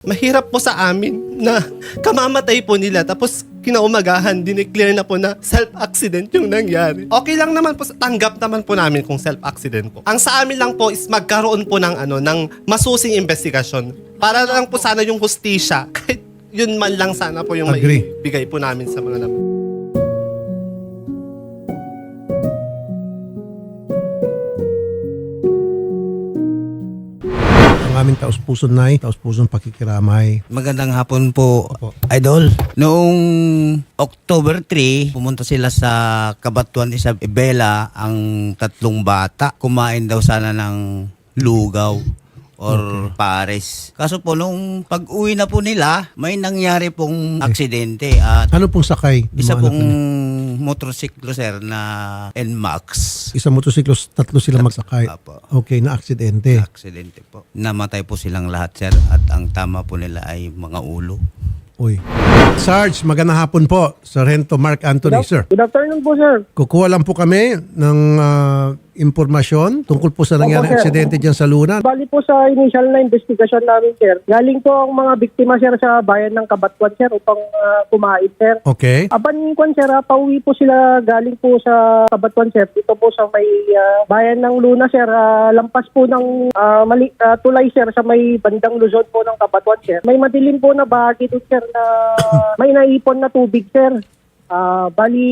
Mahirap po sa amin na kamamatay po nila tapos kinaumagahan, dineclare na po na self-accident yung nangyari. Okay lang naman po, tanggap naman po namin kung self-accident po. Ang sa amin lang po is magkaroon po ng ano, ng masusing investigasyon. Para lang po sana yung hustisya, kahit yun man lang sana po yung Agree. maibigay po namin sa mga nam- aming taus-puso na taus-pusong pakikiramay. Magandang hapon po, Opo. Idol. Noong October 3, pumunta sila sa Kabatuan Isabela ang tatlong bata. Kumain daw sana ng lugaw or pares. Kaso po, nung pag-uwi na po nila, may nangyari pong aksidente at Ano pong sakay? isa pong? Motorsiklo, sir, na NMAX. Isang motosiklo, tatlo sila magsakay. Apo. Okay, na aksidente. Aksidente po. Namatay po silang lahat, sir. At ang tama po nila ay mga ulo. Uy. Sarge, magandang hapon po. Sargento Mark Anthony, sir. Good afternoon po, sir. Kukuha lang po kami ng ah, impormasyon tungkol po sa nangyaring Opo, sir. aksidente dyan sa Luna. Bali po sa initial na investigation namin, sir. Galing po ang mga biktima, sir, sa bayan ng Kabatwan, sir, upang ah, kumain, sir. Okay. Apan kwan, sir, ah, pauwi po sila galing po sa Kabatwan, sir. Dito po sa may ah, bayan ng Luna, sir. Ah, lampas po ng ah, mali, ah, tulay, sir, sa may bandang Luzon po ng Kabatwan, sir. May madilim po na bahagi doon, sir, na may naipon na tubig, sir. Ah, bali,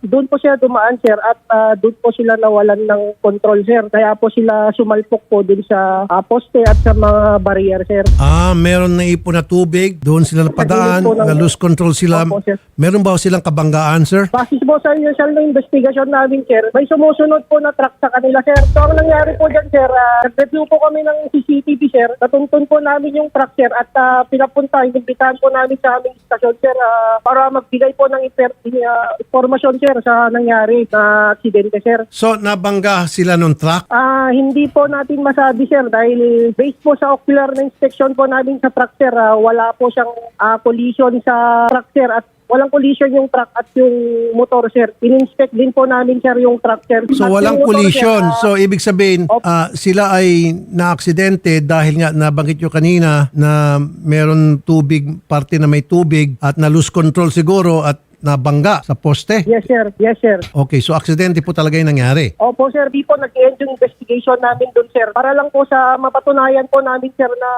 doon po siya dumaan, sir, at ah, doon po sila nawalan ng control, sir. Kaya po sila sumalpok po doon sa ah, poste at sa mga barrier, sir. Ah, meron na ipon na tubig. Doon sila napadaan. Po ng- Na lose control sila. Opo, sir. Meron ba silang kabanggaan, sir? Basis po sa initial na investigation namin, sir, may sumusunod po na truck sa kanila, sir. So, ang nangyari po dyan, sir, ah, nag-review po kami ng CCTV, sir. Natuntun po namin yung truck, sir, at ah, pinapunta, inimbitahan po namin sa aming stasyon, sir, ah, para magbigay po ng inter- uh, informasyon, sir, sa nangyari na aksidente, sir. So, nabangga sila nung truck? Ah, hindi po natin masabi sir dahil based po sa ocular na inspection po namin sa truck sir, ah, wala po siyang ah, collision sa truck sir at walang collision yung truck at yung motor sir. In-inspect din po namin sir yung truck sir. So At walang yung motor, collision. sir, ah, So ibig sabihin Opo. ah, sila ay na-aksidente dahil nga nabanggit nyo kanina na meron tubig, parte na may tubig at na lose control siguro at nabangga sa poste. Yes sir, yes sir. Okay, so aksidente po talaga yung nangyari. Opo sir, di po nag-end yung investigation namin doon sir. Para lang po sa mapatunayan po namin sir na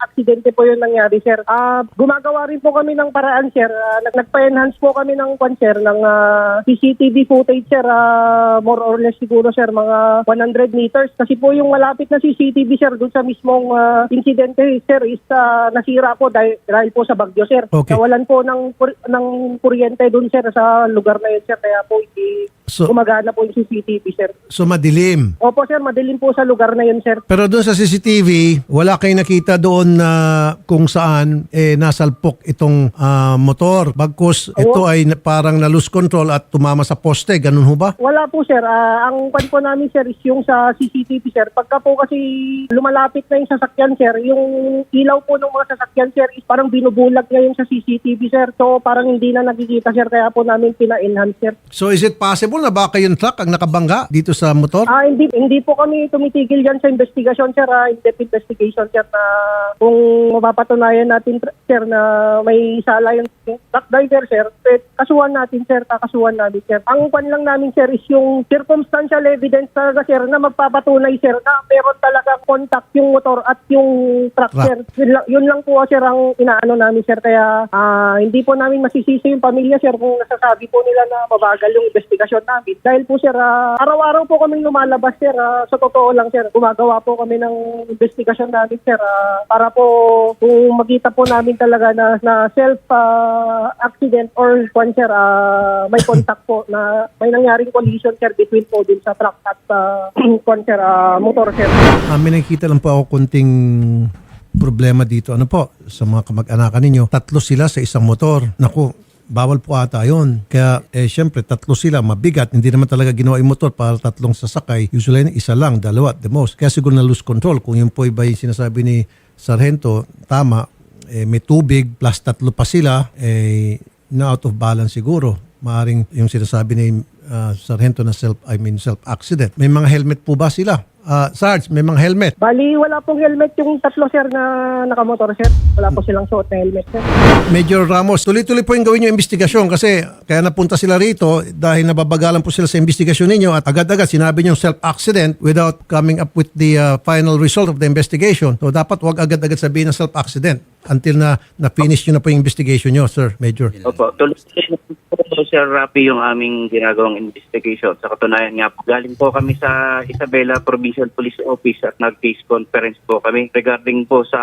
aksidente po yung nangyari sir. Ah, gumagawa rin po kami ng paraan sir. Ah, nag nagpa-enhance po kami ng kwan sir ng ah, CCTV footage sir. Ah, more or less siguro sir mga 100 meters kasi po yung malapit na CCTV sir doon sa mismong ah, insidente sir is ah, nasira po dahil, dahil po sa bagyo sir. Okay. Nawalan po ng kur- ng kuryente doon sir sa lugar na yun sir. Kaya po hindi So- gumagana po yung CCTV sir. So madilim. Opo sir, madilim po sa lugar na yun sir. Pero doon sa CCTV, wala kayong nakita doon na kung saan eh, nasalpok itong ah, motor. Bagkus ito ay na- parang na lose control at tumama sa poste. Ganun ho ba? Wala po sir, Ah, ang kwan po namin sir is yung sa CCTV sir. Pagka po kasi lumalapit na yung sasakyan sir, yung ilaw po ng mga sasakyan sir is parang binubulag ngayon sa CCTV sir. So parang hindi na nakikita sir, kaya po namin pina-enhance sir. So is it possible na baka yung truck ang nakabangga dito sa motor? Ah, hindi hindi po kami tumitigil diyan sa investigation sir, ah, in-depth investigation sir na kung mapapatunayan natin sir na may sala yung truck driver sir, eh, kasuhan natin sir, kakasuhan natin sir. Ang kwan lang namin sir is yung circumstantial evidence talaga sir na magpapatunay sir na meron talaga contact yung motor at yung truck Truck. sir. Yun lang, yun lang po sir ang inaano namin sir kaya ah, hindi po namin masisisi yung pamilya sir kung nasasabi po nila na mabagal yung investigasyon namin. Dahil po sir, ah, araw-araw po kaming lumalabas sir. ah, sa totoo lang sir, gumagawa po kami ng investigasyon namin sir ah, para po kung makita po namin talaga na, na self ah, accident or kwan sir, ah, may contact po na may nangyaring collision sir between po din sa truck at uh, kwan sir, ah, motor sir. Ah, may nakikita lang po ako kunting problema dito. Ano po, sa mga kamag-anakan ninyo, tatlo sila sa isang motor. Naku, bawal po ata yun. Kaya, eh, syempre, tatlo sila, mabigat. Hindi naman talaga ginawa yung motor para tatlong sasakay. Usually, isa lang, dalawa, at the most. Kaya siguro na lose control. Kung yun po iba yung sinasabi ni Sargento, tama, eh, may tubig, plus tatlo pa sila, eh, na out of balance siguro. Maaring yung sinasabi ni ah, Sargento na self, I mean self-accident. May mga helmet po ba sila? Ah, Sarge, may mga helmet. Bali, wala pong helmet yung tatlo, sir, na nakamotor, sir. Wala po silang suot na helmet, sir. Major Ramos, tuloy-tuloy po yung gawin yung investigasyon kasi kaya napunta sila rito dahil nababagalan po sila sa investigasyon ninyo at agad-agad sinabi niyo self-accident without coming up with the uh, final result of the investigation. So dapat wag agad-agad sabihin na self-accident until na na-finish nyo na po yung investigation nyo, Sir Major. Opo, na po, Sir Rapi, yung aming ginagawang investigation. Sa katunayan nga po, galing po kami sa Isabela Provincial Police Office at nag-case conference po kami regarding po sa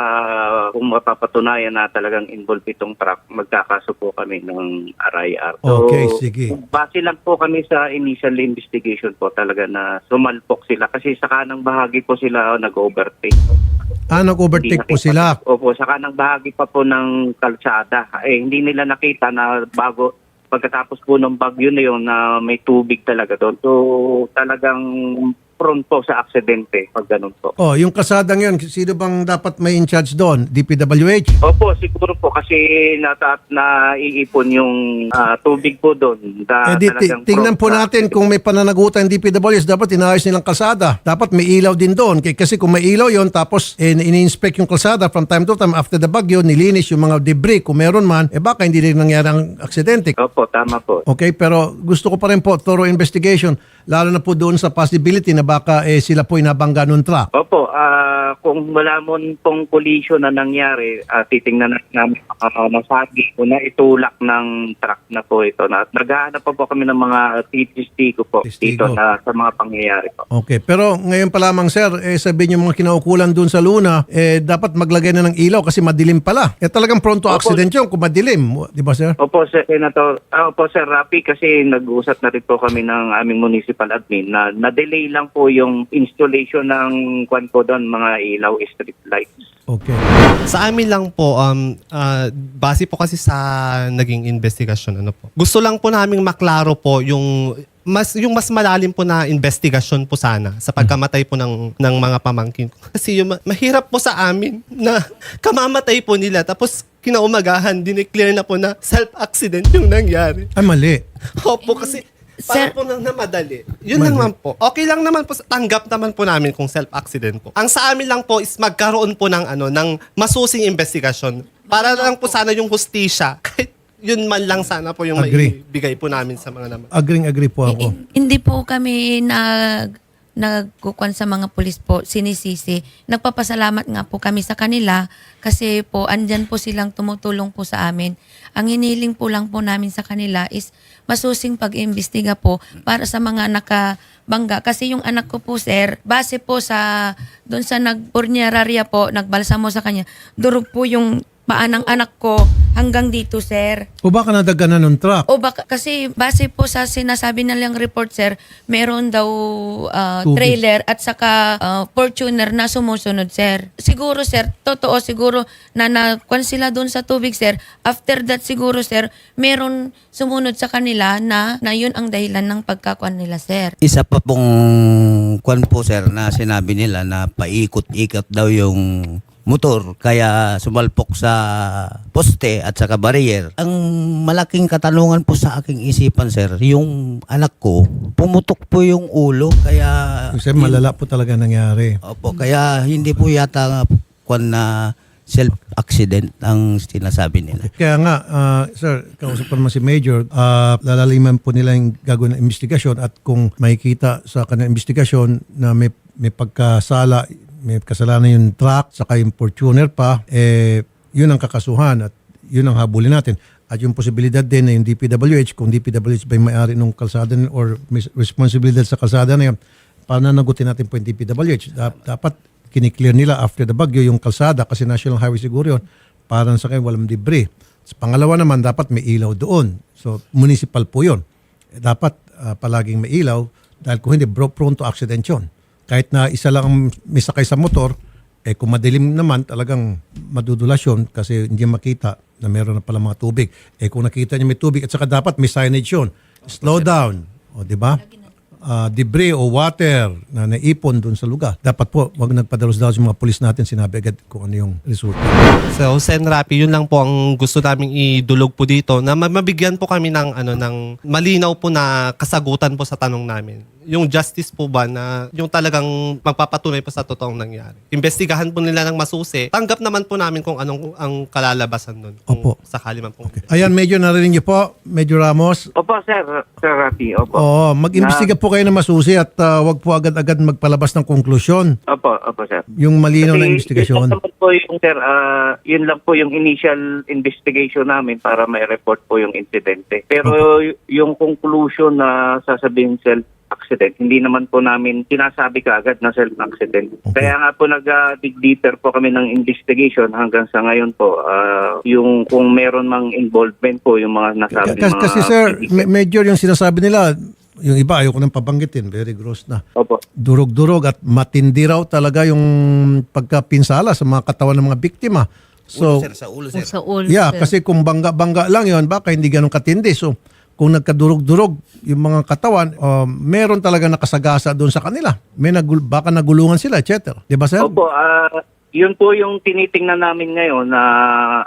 kung mapapatunayan na talagang involved itong truck, magkakaso po kami ng RIR. Okay, sige. Base lang po kami sa initial investigation po talaga na sumalpok sila kasi sa kanang bahagi po sila oh, nag-overtake. Ah, nag-overtake po sila. Opo, sa kanang bahagi pa po ng kalsada. Eh, hindi nila nakita na bago pagkatapos po ng bagyo na yun na may tubig talaga doon. So, talagang prone po sa aksidente pag ganun po. Oh, yung kasadang yun, sino bang dapat may in charge doon? DPWH? Opo, siguro po kasi nata na iipon yung ah, tubig po doon. Da, Eh di, ti- talagang tingnan prone po sa natin kung may pananagutan yung DPWH, dapat inayos nilang kalsada. Dapat may ilaw din doon. K- Kasi kung may ilaw yon tapos eh, ini-inspect yung kalsada from time to time after the bagyo, nilinis yung mga debris kung meron man, eh baka hindi rin nangyari ang aksidente. Opo, tama po. Okay, pero gusto ko pa rin po thorough investigation, lalo na po doon sa possibility na baka eh, sila po inabangga ng truck. Opo, ah, kung wala mo pong collision na nangyari, ah, titingnan na namin uh, nasagi o na itulak ng truck na po ito. Na, naghahanap pa po kami ng mga testigo po Testigo. dito na, sa mga pangyayari po. Okay, pero ngayon pa lamang sir, eh, sabihin yung mga kinaukulan doon sa Luna, eh, dapat maglagay na ng ilaw kasi madilim pala. Eh talagang pronto accident yun kung madilim. Di ba sir? Opo, Sir Senator. ah, opo, Sir Rapi, kasi nag-usap na rin po kami ng aming municipal admin na na-delay lang po yung installation ng kwan po doon, mga ilaw street lights. Okay. Sa amin lang po, um, ah, base po kasi sa naging investigasyon, ano po. Gusto lang po namin maklaro po yung mas yung mas malalim po na investigasyon po sana sa pagkamatay po ng ng mga pamangkin ko. Kasi yung ma- mahirap po sa amin na kamamatay po nila tapos kinaumagahan dineclare na po na self-accident yung nangyari. Ay mali. Opo, kasi Sir- para po nang namadali. Yun lang naman po. Okay lang naman po. Tanggap naman po namin kung self-accident po. Ang sa amin lang po is magkaroon po ng ano, ng masusing investigasyon. Para lang po sana yung hustisya. Kahit yun man lang sana po yung Agree. maibigay po namin sa mga naman. Agring agree po ako. Hin- Hindi po kami nag nagkukuan sa mga pulis po, sinisisi. Nagpapasalamat nga po kami sa kanila kasi po andyan po silang tumutulong po sa amin. Ang hiniling po lang po namin sa kanila is masusing pag-imbestiga po para sa mga nakabangga. Kasi yung anak ko po, sir, base po sa doon sa nagpurnyararya po, nagbalsamo sa kanya, durog po yung paa ng anak ko hanggang dito, sir. O baka nadaganan ng truck. O baka, kasi base po sa sinasabi nilang report, sir, meron daw Tubig. trailer at saka ah, Fortuner na sumusunod, sir. Siguro, sir, totoo siguro na nakuan sila doon sa tubig, sir. After that, siguro, sir, meron sumunod sa kanila na, na yun ang dahilan ng pagkakuan nila, sir. Isa pa pong kwan po sir na sinabi nila na paikot-ikot daw yung motor kaya sumalpok sa poste at saka barrier. Ang malaking katanungan po sa aking isipan sir, yung anak ko pumutok po yung ulo kaya Kasi malala po talaga nangyari. Opo, kaya hindi po yata kwan na self-accident ang sinasabi nila. Kaya nga, ah, sir, kausap ko naman si Major, ah, lalaliman po nila yung gagawin ng investigasyon at kung makikita sa kanilang investigasyon na may, may pagkasala, may kasalanan yung truck, saka yung Fortuner pa, eh, yun ang kakasuhan at yun ang habulin natin. At yung posibilidad din na yung DPWH, kung DPWH ba yung may-ari ng kalsada or responsibilidad sa kalsada na yan, pananagutin natin po yung DPWH. Dap- Dapat kiniklear nila after the bagyo yung kalsada kasi National Highway siguro yun para sa kayo walang debris. Sa pangalawa naman, dapat may ilaw doon. So, municipal po yun. Eh, Dapat ah, palaging may ilaw dahil kung hindi, bro, prone to accident yun. Kahit na isa lang ang may sakay sa motor, eh kung madilim naman, talagang madudulas yun kasi hindi makita na meron na pala mga tubig. Eh kung nakita niya may tubig at saka dapat may signage yun. Slow down. O, di ba? Ah, debris o water na naipon doon sa lugar. Dapat po, wag nagpadalos-dalos yung mga pulis natin, sinabi agad kung ano yung resulta. So, Sen Rapi, yun lang po ang gusto naming idulog po dito na ma- mabigyan po kami ng ano ng malinaw po na kasagutan po sa tanong namin. Yung justice po ba na yung talagang magpapatunay pa sa totoong nangyari. Investigahan po nila ng masusi. Tanggap naman po namin kung anong ang kalalabasan nun. Kung Opo. sakali man po. Ayan, Major, narinig niyo po, Major Ramos. Opo, sir. Sir Rafi, opo. Oo, mag-imbestiga po kayo ng masusi at ah, wag po agad-agad magpalabas ng konklusyon. Opo, opo, sir. Yung malinaw na Kasi investigasyon. Yun lang po yung, sir, ah, yun lang po yung initial investigation namin para may report po yung insidente. Pero y- yung conclusion na sasabihin self-accident, hindi naman po namin sinasabi kaagad na self-accident. Okay. Kaya nga po nag-dig deeper po kami ng investigation hanggang sa ngayon po, ah, yung kung meron mang involvement po yung mga nasabi Kasi, mga kasi sir, ma- Major, yung sinasabi nila, yung iba ayaw ko nang pabanggitin, very gross na. Opo. Durog-durog at matindi raw talaga yung pagkapinsala sa mga katawan ng mga biktima. So, sir, sa ulo, sir. Sa ulo, Yeah, sir. kasi kung bangga-bangga lang yon baka hindi ganun katindi. So, kung nagkadurog-durog yung mga katawan, uh, meron talaga nakasagasa doon sa kanila. May nagul- baka nagulungan sila, etc. Di ba, sir? Opo, ah, yun po yung tinitingnan namin ngayon na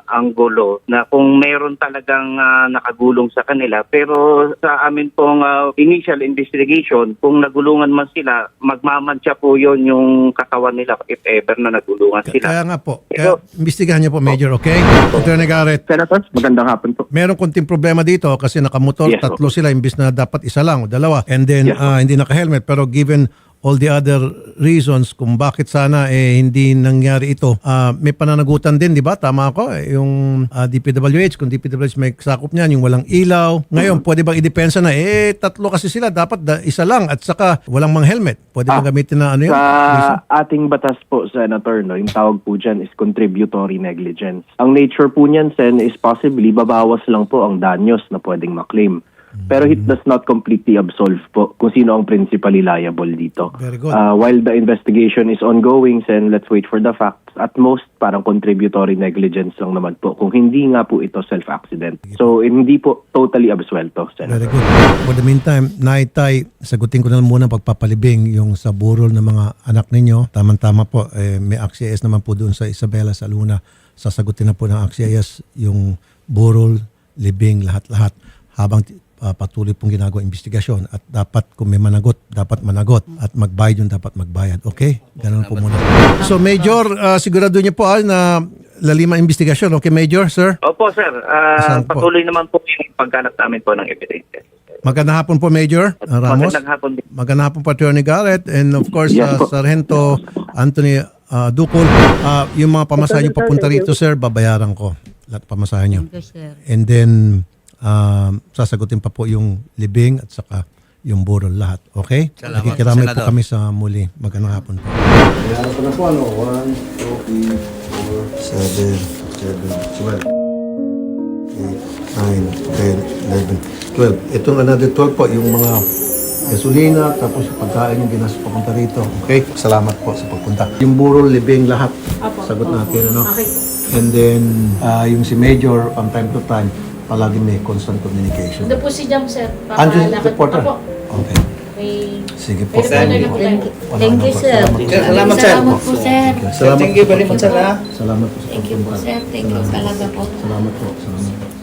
anggulo na kung meron talagang ah, nakagulong sa kanila. Pero sa amin pong ah, initial investigation, kung nagulungan man sila, magmamantya po yun yung katawan nila if ever na nagulungan sila. Kaya nga po. Pero- Kaya imbestigahan niyo po, Major, okay? Attorney Garrett, Senator, magandang hapon po. meron konting problema dito kasi nakamotor, Yes, tatlo sila, imbis na dapat isa lang o dalawa. And then, Yes, ah, hindi naka-helmet. Pero given all the other reasons kung bakit sana eh hindi nangyari ito. Ah, may pananagutan din, di ba? Tama ako. Eh, yung ah, DPWH, kung DPWH may sakop niyan, yung walang ilaw. Ngayon, pwede bang idepensa na, eh, tatlo kasi sila, dapat da- isa lang at saka walang mang helmet. Pwede bang Ah, gamitin na ano yun? Sa ating batas po, Senator, no, yung tawag po dyan is contributory negligence. Ang nature po niyan, Sen, is possibly babawas lang po ang danyos na pwedeng maklaim. Pero it does not completely absolve po kung sino ang principally liable dito. Very good. Uh, while the investigation is ongoing, Sen, let's wait for the facts. At most, parang contributory negligence lang naman po kung hindi nga po ito self-accident. So, hindi po totally absuelto, Very Senator. good. For the meantime, Naitay, sagutin ko na muna pagpapalibing yung sa burol ng mga anak ninyo. Tamang-tama po, eh, may AXIS naman po doon sa Isabela, sa Luna. Sasagutin na po ng AXIS yung burol, libing, lahat-lahat. Habang ah, patuloy pong ginagawa investigasyon at dapat kung may managot, dapat managot at magbayad yun, dapat magbayad. Okay? Ganun po muna. So Major, ah, sigurado niyo po ah, na lalima investigasyon. Okay Major, sir? Opo, sir. Ah, Saan po? patuloy naman po yung pagkanap namin po ng evidence. Magandang hapon po Major ah, Ramos. Magandang hapon din. Magandang hapon po, Attorney Garrett. And of course, uh. Sargento Anthony uh, Ducol. Uh, yung mga pamasahe nyo papunta rito, sir, babayaran ko. Lahat pamasahe. Thank you, sir. And then, um, sasagutin pa po yung libing at saka yung burol lahat. Okay? Salamat po, Nakikiramay po kami sa muli. Magandang hapon po. Bayaran ko na po, ano? 1, 2, 3, 4, 7, 7, 12. 8, 9, 10, 11, 12. Itong another 12 po, yung mga gasolina, tapos yung pagkain yung ginastos papunta rito. Okay? Salamat po sa pagpunta. Yung burol, libing, lahat. Sagot natin, ano? And then, ah, yung si Major, from time to time, palagi may constant communication. Ito po si Jam, sir. Andrew, Papalakad- reporter? Apo. Okay. May... Sige po. May reporter na po tayo. Wala Thank na you, po. sir. Salamat po. Salamat, sir. Salamat po, sir. Salamat Thank you very much, sir. ha? Salamat po sa Thank you po, pagpunta. sir. Thank you talaga po. Salamat po. Salamat po.